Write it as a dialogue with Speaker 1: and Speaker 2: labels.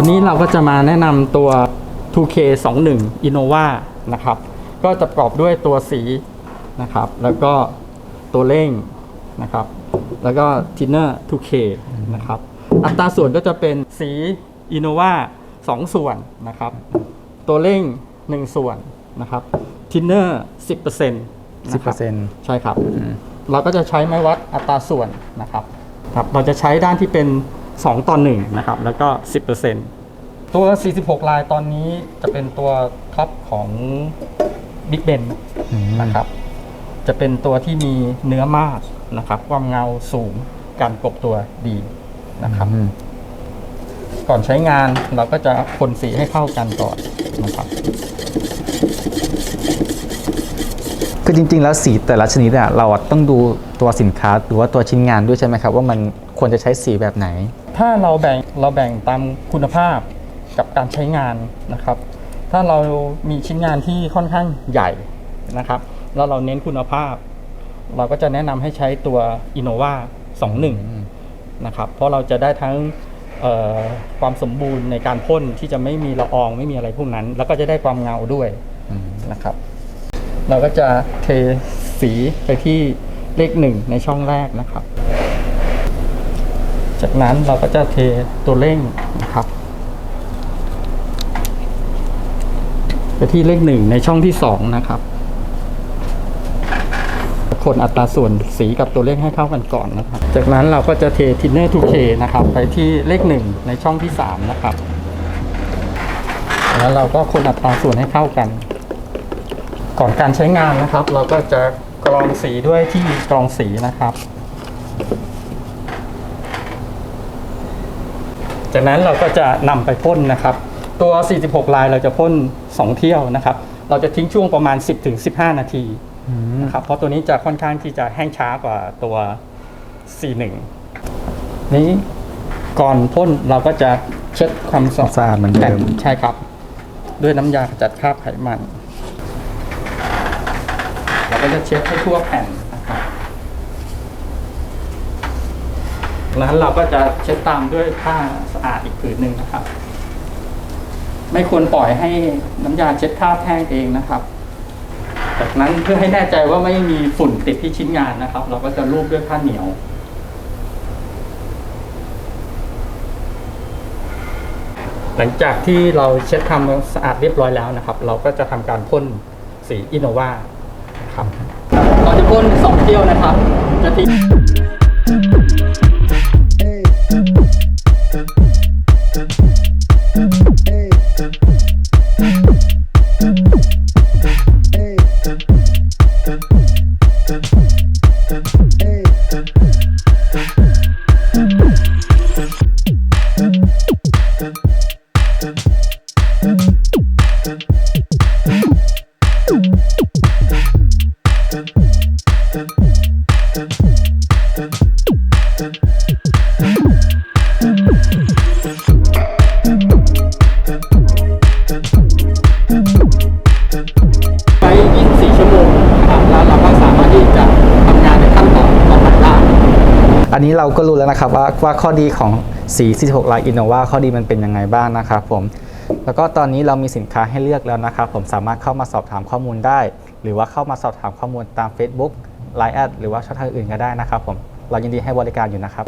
Speaker 1: วันนี้เราก็จะมาแนะนำตัว 2K 21 Innova นะครับ ก็จะประกอบด้วยตัวสีนะครับ แล้วก็ตัวเร่งนะครับ แล้วก็ทินเนอร์ 2K นะครับ อัตราส่วนก็จะเป็นสี Innova 2 ส่วนนะครับ ตัวเร่ง 1 ส่วนนะครับ ทินเนอร์ 10%นะครับ
Speaker 2: 10%
Speaker 1: ใช่ครับ เราก็จะใช้ไม้วัดอัตราส่วนนะครับครับ เราจะใช้ด้านที่เป็น 2 ต่อ1นะครับ แล้วก็ 10%ตัว 46 ลายตอนนี้จะเป็นตัวท็อปของ Big Ben นะครับ จะเป็นตัวที่มีเนื้อมากนะครับ ความเงาสูง การกบตัวดีนะครับ
Speaker 2: อืม
Speaker 1: ก่อนใช้งานเราก็จะคนสีให้เข้ากันก่อนนะครับ
Speaker 2: คือจริง ๆ แล้วสีแต่ละชนิดอะเราอะต้องดูตัวสินค้าหรือว่าตัวชิ้นงานด้วยใช่ไหมครับ ว่ามันควรจะใช้สีแบบไหน
Speaker 1: ถ้าเราแบ่งเราแบ่งตามคุณภาพกับการใช้งานนะครับ ถ้าเรามีชิ้นงานที่ค่อนข้างใหญ่นะครับ แล้วเราเน้นคุณภาพ เราก็จะแนะนำให้ใช้ตัว Innova 21 นะครับ เพราะเราจะได้ทั้งความสมบูรณ์ในการพ่นที่จะไม่มีละอองไม่มีอะไรพวกนั้น แล้วก็จะได้ความเงาด้วยนะครับ เราก็จะเทสีไปที่เลขหนึ่งในช่องแรกนะครับ จากนั้นเราก็จะเทตัวเร่งนะครับไปที่เลขหนึ่งในช่องที่สองนะครับคนอัตราส่วนสีกับตัวเลขให้เข้ากันก่อนนะครับ จากนั้นเราก็จะเททินเนอร์ 2K นะครับ ไปที่เลขหนึ่งในช่องที่สามนะครับ แล้วเราก็คนอัตราส่วนให้เข้ากัน ก่อนการใช้งานนะครับ เราก็จะกรองสีด้วยที่กรองสีนะครับ จากนั้นเราก็จะนำไปพ่นนะครับ ตัว 46 ลายเราจะพ่น2 เที่ยวนะครับ เราจะทิ้งช่วงประมาณ 10-15 นาทีนะครับเพราะตัวนี้จะค่อนข้างที่จะแห้งช้ากว่าตัว41นี้ก่อนพ่นเราก็จะเช็ดความส
Speaker 2: สะอาดเหมือนเดิม
Speaker 1: ใช่ครับ ด้วยน้ำยาขจัดคราบไขมัน เราก็จะเช็ดให้ทั่วแผ่น นะครับแล้วเราก็จะเช็ดตามด้วยผ้าสะอาดอีกผืนหนึ่งนะครับ ไม่ควรปล่อยให้น้ำยาเช็ดคราบแห้งเองนะครับ จากนั้นเพื่อให้แน่ใจว่าไม่มีฝุ่นติดที่ชิ้นงานนะครับ เราก็จะลูบด้วยผ้าเหนียวหลังจากที่เราเช็ดทำสะอาดเรียบร้อยแล้วนะครับ เราก็จะทำการพ่นสีอินโนวาครับเราจะพ่นสองเที่ยวนะครับจะทิ้ง
Speaker 2: อันนี้เราก็รู้แล้วนะครับว่าว่าข้อดีของสี 46 ลาย Innova ข้อดีมันเป็นยังไงบ้างนะครับผม แล้วก็ตอนนี้เรามีสินค้าให้เลือกแล้วนะครับ ผมสามารถเข้ามาสอบถามข้อมูลได้ หรือว่าเข้ามาสอบถามข้อมูลตาม Facebook Line แอดหรือว่าช่องทางอื่นก็ได้นะครับผม เรายินดีให้บริการอยู่นะครับ